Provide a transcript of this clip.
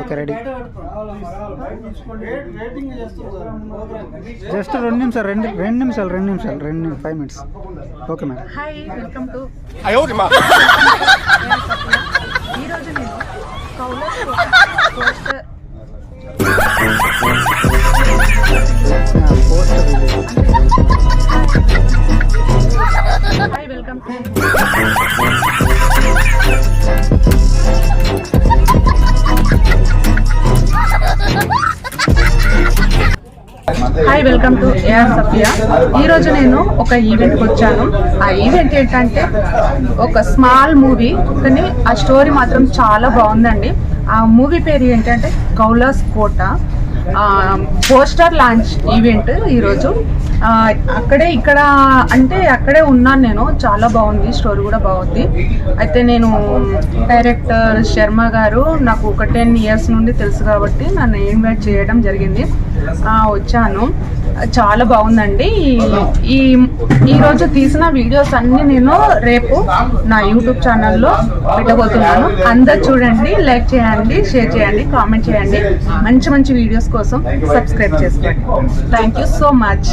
Okay ready rating చేస్తుంది sir just రెండు నిమిషాలు రెండు రెండు నిమిషాలు రెండు నిమిషాలు రెండు five minutes okay madam hi welcome to ఈరోజు నేను hi welcome to hi welcome to AR Safiya ఈరోజు నేను ఒక ఈవెంట్కి వచ్చాను. ఆ ఈవెంట్ ఏంటంటే ఒక స్మాల్ మూవీ కానీ ఆ స్టోరీ మాత్రం చాలా బాగుందండి. ఆ మూవీ పేరు ఏంటంటే Kaulas Kota. Poster launch event ఈరోజు. అక్కడే ఇక్కడ అంటే అక్కడే ఉన్నాను నేను. చాలా బాగుంది స్టోరీ కూడా బాగుంది. అయితే నేను డైరెక్టర్ శర్మ గారు నాకు ఒక టెన్ ఇయర్స్ నుండి తెలుసు కాబట్టి నన్ను ఇన్వైట్ చేయడం జరిగింది. వచ్చాను. చాలా బాగుందండి. ఈ- ఈ ఈరోజు తీసిన వీడియోస్ అన్ని నేను రేపు నా యూట్యూబ్ ఛానల్లో పెట్టబోతున్నాను. అందరు చూడండి లైక్ చేయండి షేర్ చేయండి కామెంట్ చేయండి. మంచి మంచి వీడియోస్ కోసం సబ్స్క్రైబ్ చేసుకోండి. Thank you so much